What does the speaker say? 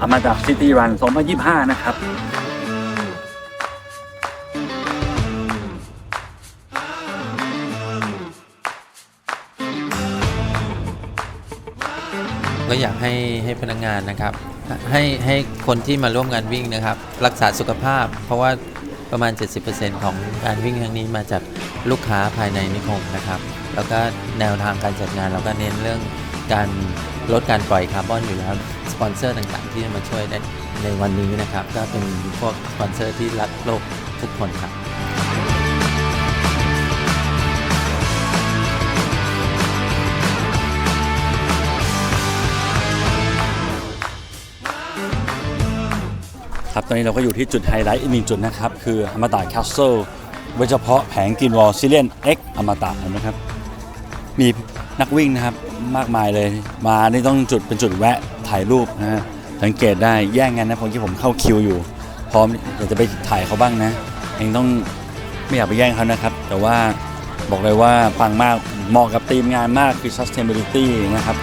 อมาดาซิตี้รัน 2025 นะครับ ก็อยากให้ให้พนักงานนะครับ ให้ให้คนที่มาร่วมงานวิ่งนะครับ รักษาสุขภาพ เพราะว่าประมาณ 70%ของการวิ่งครั้งนี้มาจากลูกค้าภายในนิคมนะครับ แล้วก็แนวทางการจัดงานเราก็เน้นเรื่องการ ลดการปล่อยคาร์บอนอยู่แล้วสปอนเซอร์ต่างๆ ที่จะมาช่วยในในวันนี้นะครับ ก็เป็นพวกสปอนเซอร์ที่รักโลกทุกคนครับครับตอนนี้เราก็อยู่ที่จุดไฮไลท์อีกหนึ่งจุดนะครับ คืออมตะแคสเซิลโดยเฉพาะแผงกินวอลซิเลียน X อมตะนไหมครับ มีนักวิ่งนะครับมากมายเลย มานี่ต้องจุดเป็นจุดแวะถ่ายรูปนะฮะสังเกตได้แย่งกันนะผมที่ผมเข้าคิวอยู่ พร้อมอยากจะไปถ่ายเขาบ้างนะเองต้องไม่อยากไปแย่งเขานะครับ แต่ว่าบอกเลยว่าปังมากเหมาะกับธีมงานมากคือ sustainability นะครับ